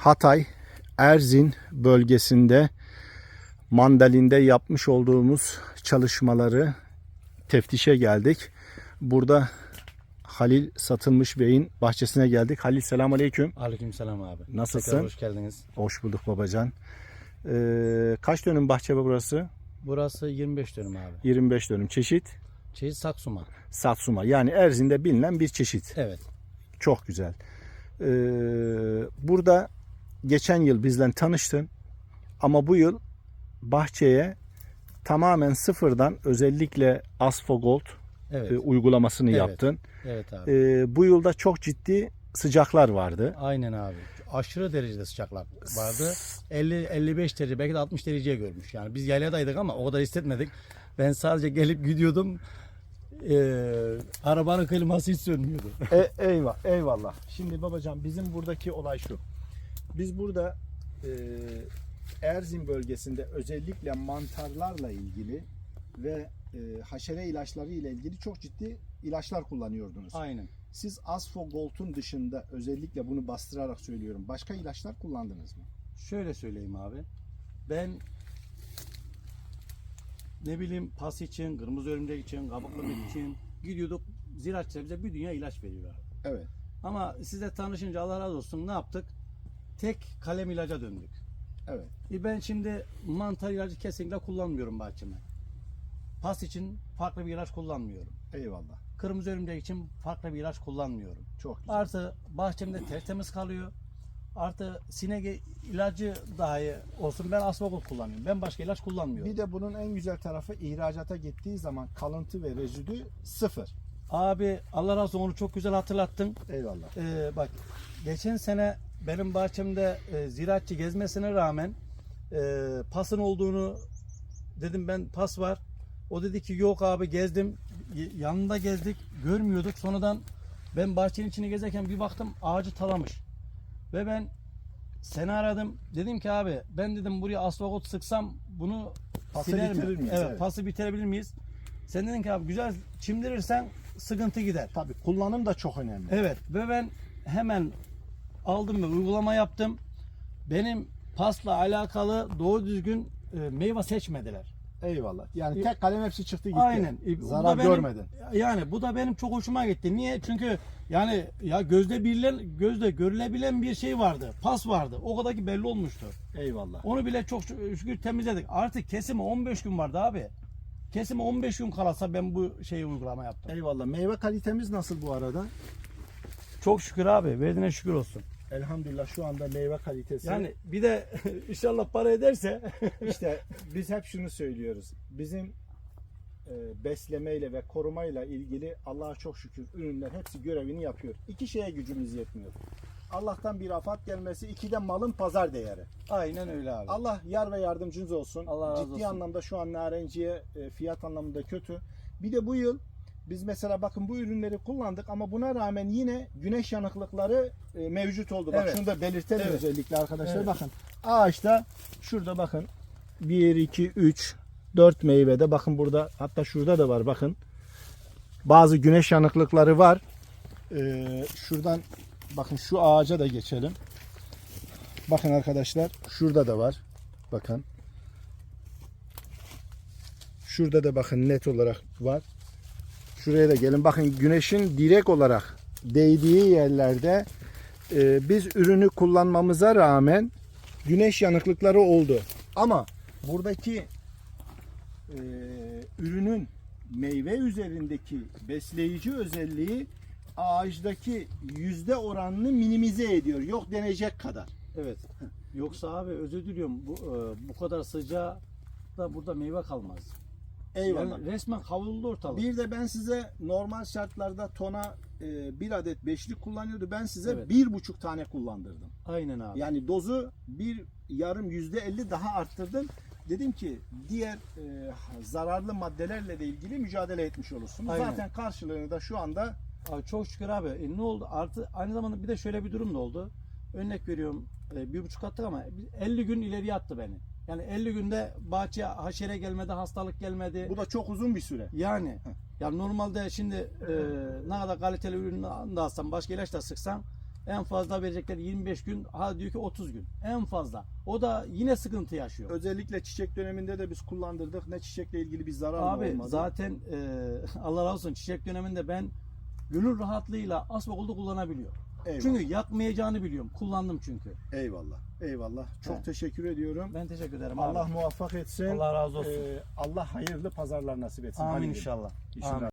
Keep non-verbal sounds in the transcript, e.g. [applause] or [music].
Hatay, Erzin bölgesinde mandalinde yapmış olduğumuz çalışmaları teftişe geldik. Burada Halil Satılmış Bey'in bahçesine geldik. Halil selamun aleyküm. Aleykümselam abi. Nasılsın? Tekrar hoş geldiniz. Hoş bulduk babacan. Ee, kaç dönüm bahçe bu burası? Burası 25 dönüm abi. 25 dönüm çeşit. Çeyiz saksuma. Satsuma yani Erzin'de bilinen bir çeşit. Evet. Çok güzel. Ee, burada geçen yıl bizle tanıştın ama bu yıl bahçeye tamamen sıfırdan özellikle Asfogold Evet. e, uygulamasını Evet. yaptın. evet abi. Ee, bu yılda çok ciddi sıcaklar vardı. Aynen abi. Aşırı derecede sıcaklar vardı. 50 55 derece belki de 60 dereceye görmüş. Yani biz yayladaydık ama o kadar hissetmedik. Ben sadece gelip gidiyordum. Ee, arabanın kliması hiç sönmüyordu. E, eyvah, eyvallah. Şimdi babacan bizim buradaki olay şu. Biz burada e, Erzin bölgesinde özellikle mantarlarla ilgili ve e, haşere ilaçları ile ilgili çok ciddi ilaçlar kullanıyordunuz. Aynen. Siz Asfogold'un dışında özellikle bunu bastırarak söylüyorum. Başka ilaçlar kullandınız mı? Şöyle söyleyeyim abi. Ben ne bileyim pas için, kırmızı örümcek için, kabuklu [clears throat] için gidiyorduk. Ziraatçılar bize bir dünya ilaç veriyor abi. Evet. Ama size tanışınca Allah razı olsun ne yaptık? Tek kalem ilaca döndük. Evet. E ben şimdi mantar ilacı kesinlikle kullanmıyorum bahçeme. Pas için farklı bir ilaç kullanmıyorum. Eyvallah. Kırmızı örümcek için farklı bir ilaç kullanmıyorum. Çok güzel. Artı bahçemde tertemiz kalıyor. Artı sinek ilacı dahi olsun ben asfagol kullanıyorum. Ben başka ilaç kullanmıyorum. Bir de bunun en güzel tarafı ihracata gittiği zaman kalıntı ve rezidü sıfır. Abi Allah razı olsun onu çok güzel hatırlattın. Eyvallah. Ee, bak geçen sene benim bahçemde e, ziraatçı gezmesine rağmen e, pasın olduğunu dedim ben pas var. O dedi ki yok abi gezdim. Yanında gezdik görmüyorduk. Sonradan ben bahçenin içine gezerken bir baktım ağacı talamış. Ve ben seni aradım. Dedim ki abi ben dedim buraya asfalt sıksam bunu Pası siler mi? miyiz? Evet, Evet. pası bitirebilir miyiz? Sen dedin ki abi güzel çimdirirsen sıkıntı gider. Tabii kullanım da çok önemli. Evet ve ben hemen aldım ve uygulama yaptım. Benim pasla alakalı doğru düzgün e, meyve seçmediler. Eyvallah. Yani E, tek kalem hepsi çıktı gitti. Aynen. E, Zarar benim- görmedin. Yani bu da benim çok hoşuma gitti. Niye? Çünkü yani ya gözde birilen gözde görülebilen bir şey vardı. Pas vardı. O kadar ki belli olmuştu. Eyvallah. Onu bile çok şükür temizledik. Artık kesime 15 gün vardı abi. Kesime 15 gün kalasa ben bu şeyi uygulama yaptım. Eyvallah. Meyve kalitemiz nasıl bu arada? Çok şükür abi. Verdiğine şükür olsun. Elhamdülillah şu anda meyve kalitesi. Yani bir de [laughs] inşallah para ederse [laughs] işte biz hep şunu söylüyoruz. Bizim e, beslemeyle ve korumayla ilgili Allah'a çok şükür ürünler hepsi görevini yapıyor. İki şeye gücümüz yetmiyor. Allah'tan bir afat gelmesi, iki de malın pazar değeri. Aynen öyle abi. Allah yar ve yardımcınız olsun. Allah razı Ciddi olsun. anlamda şu an narenciye e, fiyat anlamında kötü. Bir de bu yıl biz mesela bakın bu ürünleri kullandık ama buna rağmen yine güneş yanıklıkları e, mevcut oldu. Bak Evet. şunu da belirtelim Evet. özellikle arkadaşlar. Evet. Bakın ağaçta şurada bakın 1, 2, 3, 4 meyvede bakın burada hatta şurada da var bakın. Bazı güneş yanıklıkları var. Ee, şuradan bakın şu ağaca da geçelim. Bakın arkadaşlar şurada da var. Bakın. Şurada da bakın net olarak var. Şuraya da gelin. Bakın güneşin direkt olarak değdiği yerlerde e, biz ürünü kullanmamıza rağmen güneş yanıklıkları oldu. Ama buradaki e, ürünün meyve üzerindeki besleyici özelliği ağaçtaki yüzde oranını minimize ediyor. Yok denecek kadar. Evet. Yoksa abi özür diliyorum bu e, bu kadar sıcağı da burada meyve kalmaz. Eyvallah. Yani resmen kavruldu ortalık. Bir de ben size normal şartlarda tona e, bir adet beşlik kullanıyordu. Ben size Evet. bir buçuk tane kullandırdım. Aynen abi. Yani dozu bir yarım yüzde elli daha arttırdım. Dedim ki diğer e, zararlı maddelerle de ilgili mücadele etmiş olursunuz. Aynen. Zaten karşılığını da şu anda Abi çok şükür abi. E, ne oldu? Artı aynı zamanda bir de şöyle bir durum da oldu. Örnek veriyorum e, bir buçuk attık ama 50 gün ileriye attı beni. Yani 50 günde bahçeye haşere gelmedi, hastalık gelmedi. bu da çok uzun bir süre. Yani ya normalde şimdi e, ne kadar kaliteli ürün de alsam, başka ilaç da sıksam En fazla verecekleri 25 gün, ha diyor ki 30 gün. En fazla. O da yine sıkıntı yaşıyor. Özellikle çiçek döneminde de biz kullandırdık. Ne çiçekle ilgili bir zarar Abi olmadı? zaten e, [laughs] Allah razı olsun çiçek döneminde ben gönül rahatlığıyla asmakolda kullanabiliyor. Eyvallah. Çünkü yakmayacağını biliyorum. Kullandım çünkü. Eyvallah. Eyvallah. Çok Evet. teşekkür ediyorum. Ben teşekkür ederim Allah abi. muvaffak etsin. Allah razı olsun. Ee, Allah hayırlı pazarlar nasip etsin. Amin Bey. inşallah. İşin Amin.